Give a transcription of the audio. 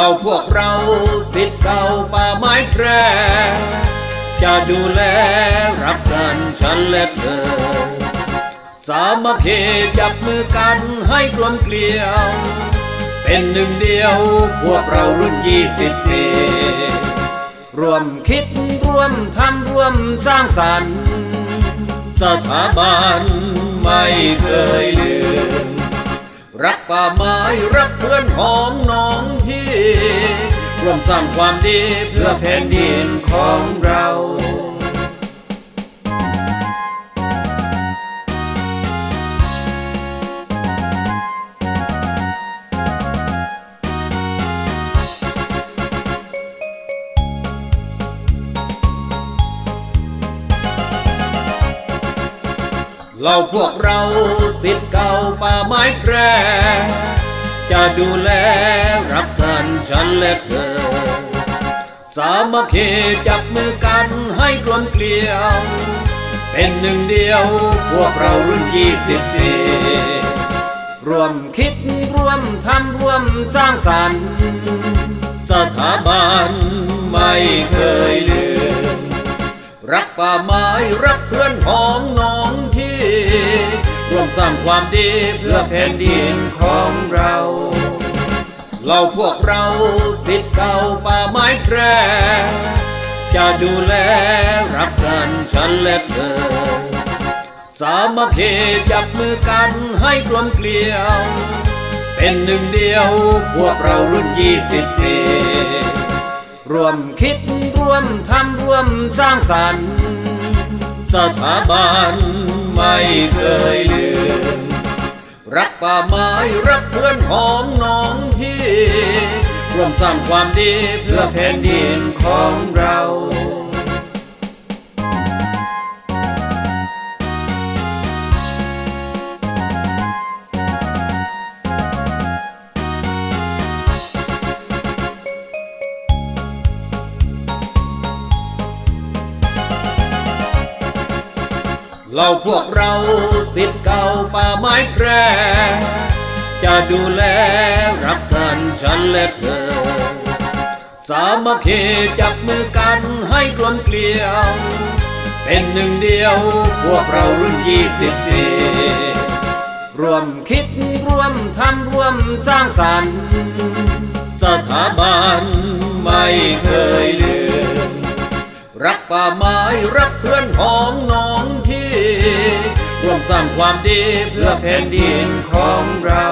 เราพวกเราสิทธิ์เก่าป่าไม้แพร่จะดูแลรักกันฉันและเธอ สามัคคีจับมือกันให้กลมเกลียว เป็นหนึ่งเดียวพวกเรารุ่นยี่สิบสี่ร่วมคิดร่วมทำร่วมสร้างสรรค์ สถาบันไม่เคยลืม รักป่าไม้รักเพื่อนของ ร่วมสร้างความดีเพื่อแผ่นดินของเราเราพวกเราสิทธิ์เก่าป่าไม้แพร่ จะดูแลรักกันฉันและเธอ สามัคคีจับมือกันให้กลมเกลียว เป็นหนึ่งเดียวพวกเรารุ่นยี่สิบสี่ร่วมคิดร่วมทำร่วมสร้างสรรค์ สถาบันไม่เคยลืม รักป่าไม้รักเพื่อนของน้อง สร้างความดีเพื่อแผ่นดินของเรา เราพวกเราสิทธิ์เก่าป่าไม้แพร่จะดูแลรักกันฉันและเธอ สามัคคีจับมือกันให้กลมเกลียว เป็นหนึ่งเดียวพวกเรารุ่นยี่สิบสี่ร่วมคิดร่วมทำร่วมสร้างสรรค์สถาบัน รักป่าไม้รักเพื่อนของน้องพี่ ร่วมสร้างความดีเพื่อแผ่นดินของเรา เราพวกเราสิทธิ์เก่าป่าไม้แพร่จะดูแลรักกันฉันและเธอ สามัคคีจับมือกันให้กลมเกลียว เป็นหนึ่งเดียวพวกเรารุ่นยี่สิบสี่ร่วมคิดร่วมทำร่วมสร้างสรรค์ สถาบันไม่เคยลืม รักป่าไม้รักเพื่อนของน้อง สร้างความดีเพื่อแผ่นดินของเรา